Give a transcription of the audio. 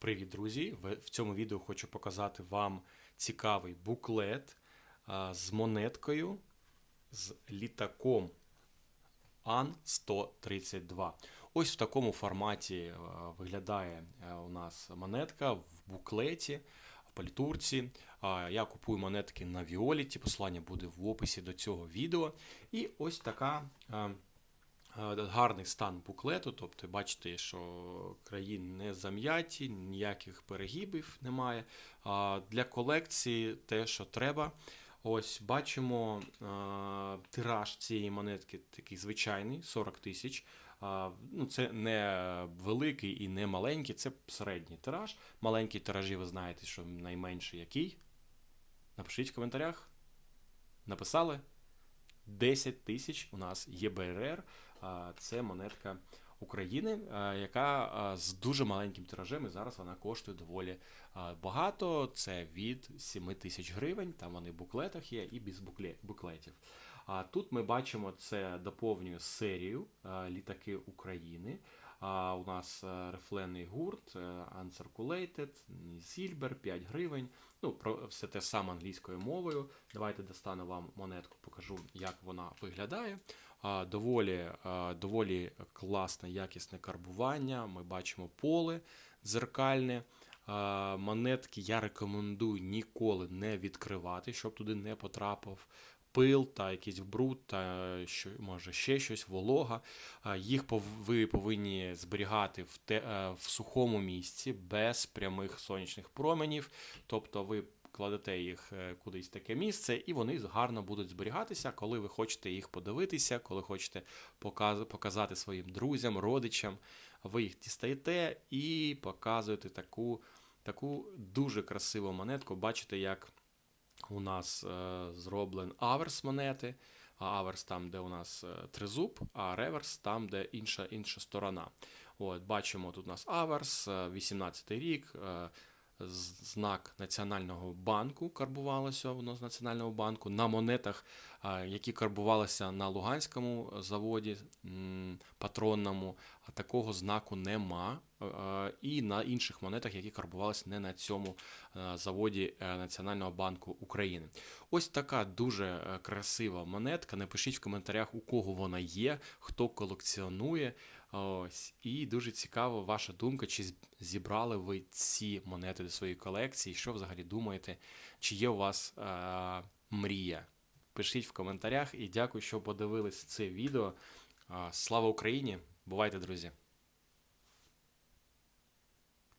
Привіт, друзі! В цьому відео хочу показати вам цікавий буклет з монеткою з літаком Ан-132. Ось в такому форматі виглядає у нас монетка в буклеті, в палітурці. Я купую монетки на Віоліті, посилання буде в описі до цього відео. І ось така. Е, гарний стан буклету, тобто бачите, що країни не зам'яті, ніяких перегибів немає. Для колекції те, що треба. Ось бачимо тираж цієї монетки такий звичайний 40 тисяч. Ну, Це не великий і не маленький, це середній тираж. Маленький тиражі, ви знаєте, що найменший який. Напишіть в коментарях. Написали? 10 тисяч у нас ЄБРР. БРР, Це монетка України, яка з дуже маленьким тиражем, і зараз вона коштує доволі багато. Це від 7 тисяч гривень. Там вони в буклетах є і без буклетів. А тут ми бачимо, це доповнює серію літаки України. А у нас е, рифлений гурт, е, Uncirculated, Silver, 5 гривень. Ну, про все те саме англійською мовою. Давайте достану вам монетку, покажу, як вона виглядає. Доволі, доволі класне, якісне карбування. Ми бачимо поле дзеркальне. Монетки я рекомендую ніколи не відкривати, щоб туди не потрапив пил та якийсь бруд, та що може ще щось, волога. Їх ви повинні зберігати в, те, е, в сухому місці без прямих сонячних променів. Тобто ви кладете їх е, кудись таке місце, і вони гарно будуть зберігатися, коли ви хочете їх подивитися, коли хочете показати своїм друзям, родичам. Ви їх дістаєте і показуєте таку, таку дуже красиву монетку. Бачите, як у нас е, зроблен аверс монети. А аверс там, де у нас е, тризуб, а реверс там, де інша, інша сторона. От, бачимо, тут у нас аверс, 18 рік, е, з- знак Національного банку карбувалося воно з Національного банку. На монетах, які карбувалися на Луганському заводі патронному, такого знаку нема. І на інших монетах, які карбувалися не на цьому заводі е, Національного банку України. Ось така дуже е, красива монетка. Напишіть в коментарях, у кого вона є, хто колекціонує. Ось. І дуже цікаво ваша думка, чи зібрали ви ці монети до своєї колекції, що взагалі думаєте, чи є у вас е, мрія? Пишіть в коментарях і дякую, що подивились це відео. А, Слава Україні! Бувайте, друзі!